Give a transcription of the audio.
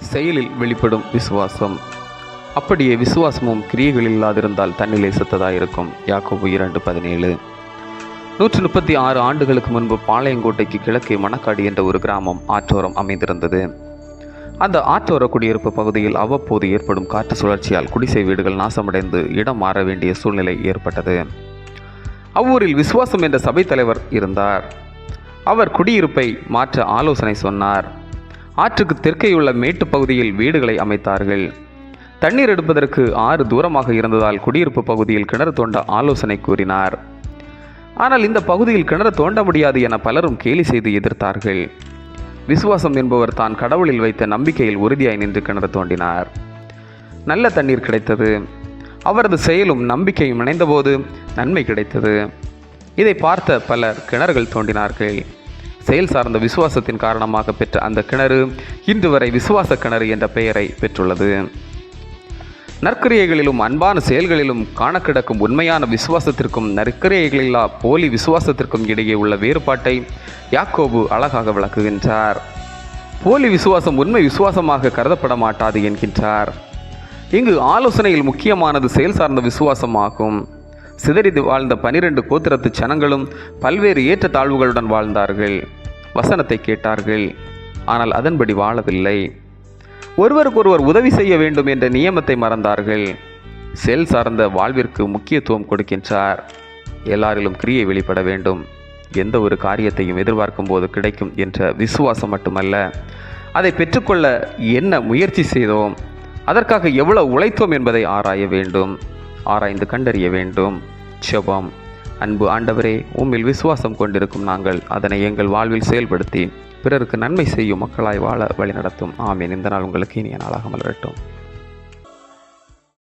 செயலில் வெளிப்படும் விசுவாசம். அப்படியே விசுவாசமும் கிரியைகள் இல்லாதிருந்தால் தன்னிலே செத்ததாயிருக்கும். யாக்கோபு இரண்டு பதினேழு. நூற்று முப்பத்தி ஆறு ஆண்டுகளுக்கு முன்பு பாளையங்கோட்டைக்கு கிழக்கே மணக்காடு என்ற ஒரு கிராமம் ஆற்றோரம் அமைந்திருந்தது. அந்த ஆற்றோர குடியிருப்பு பகுதியில் அவ்வப்போது ஏற்படும் காற்று சுழற்சியால் குடிசை வீடுகள் நாசமடைந்து இடம் மாற வேண்டிய சூழ்நிலை ஏற்பட்டது. அவ்வூரில் விசுவாசம் என்ற சபைத் தலைவர் இருந்தார். அவர் குடியிருப்பை மாற்ற ஆலோசனை சொன்னார். ஆற்றுக்கு தெற்கேயுள்ள மேட்டுப் பகுதியில் வீடுகளை அமைத்தார்கள். தண்ணீர் எடுப்பதற்கு ஆறு தூரமாக இருந்ததால் குடியிருப்பு பகுதியில் கிணறு தோண்ட ஆலோசனை கூறினார். ஆனால் இந்த பகுதியில் கிணறு தோண்ட முடியாது என பலரும் கேலி செய்து எதிர்த்தார்கள். விசுவாசம் என்பவர் தான் கடவுளில் வைத்த நம்பிக்கையில் உறுதியாய் நின்று கிணறு தோண்டினார். நல்ல தண்ணீர் கிடைத்தது. அவரது செயலும் நம்பிக்கையும் இணைந்தபோது நன்மை கிடைத்தது. இதை பார்த்த பலர் கிணறுகள் தோண்டினார்கள். செயல் சார்ந்த விசுவாசத்தின் காரணமாக பெற்ற அந்த கிணறு இன்று வரை விசுவாச கிணறு என்ற பெயரை பெற்றுள்ளது. நற்கிரியைகளிலும் அன்பான செயல்களிலும் காண கிடக்கும் உண்மையான விசுவாசத்திற்கும் நற்கிரியைகளில்லா போலி விசுவாசத்திற்கும் இடையே உள்ள வேறுபாட்டை யாக்கோபு அழகாக விளக்குகின்றார். போலி விசுவாசம் உண்மை விசுவாசமாக கருதப்பட மாட்டாது என்கின்றார். இங்கு ஆலோசனையில் முக்கியமானது செயல் சார்ந்த விசுவாசமாகும். சிதறித்து வாழ்ந்த பனிரெண்டு கோத்திரத்து ஜனங்களும் பல்வேறு ஏற்றத்தாழ்வுகளுடன் வாழ்ந்தார்கள். வசனத்தை கேட்டார்கள். ஆனால் அதன்படி வாழவில்லை. ஒருவருக்கொருவர் உதவி செய்ய வேண்டும் என்ற நியமத்தை மறந்தார்கள். செல் சார்ந்த வாழ்விற்கு முக்கியத்துவம் கொடுக்கின்றார். எல்லாரிலும் கிரியை வெளிப்பட வேண்டும். எந்த ஒரு காரியத்தையும் எதிர்பார்க்கும் போது கிடைக்கும் என்ற விசுவாசம் மட்டுமல்ல அதை பெற்றுக்கொள்ள என்ன முயற்சி செய்தோம்? அதற்காக எவ்வளவு உழைத்தோம் என்பதை ஆராய வேண்டும். ஆராய்ந்து கண்டறிய வேண்டும். செபம் அன்பு ஆண்டவரே உம்மில் விசுவாசம் கொண்டிருக்கும் நாங்கள் அதனை எங்கள் வாழ்வில் செயல்படுத்தி பிறருக்கு நன்மை செய்யும் மக்களாய் வாழ வழிநடத்தும். ஆமீன். இந்த நாள் உங்களுக்கு இனிய நாளாக மலரட்டும்.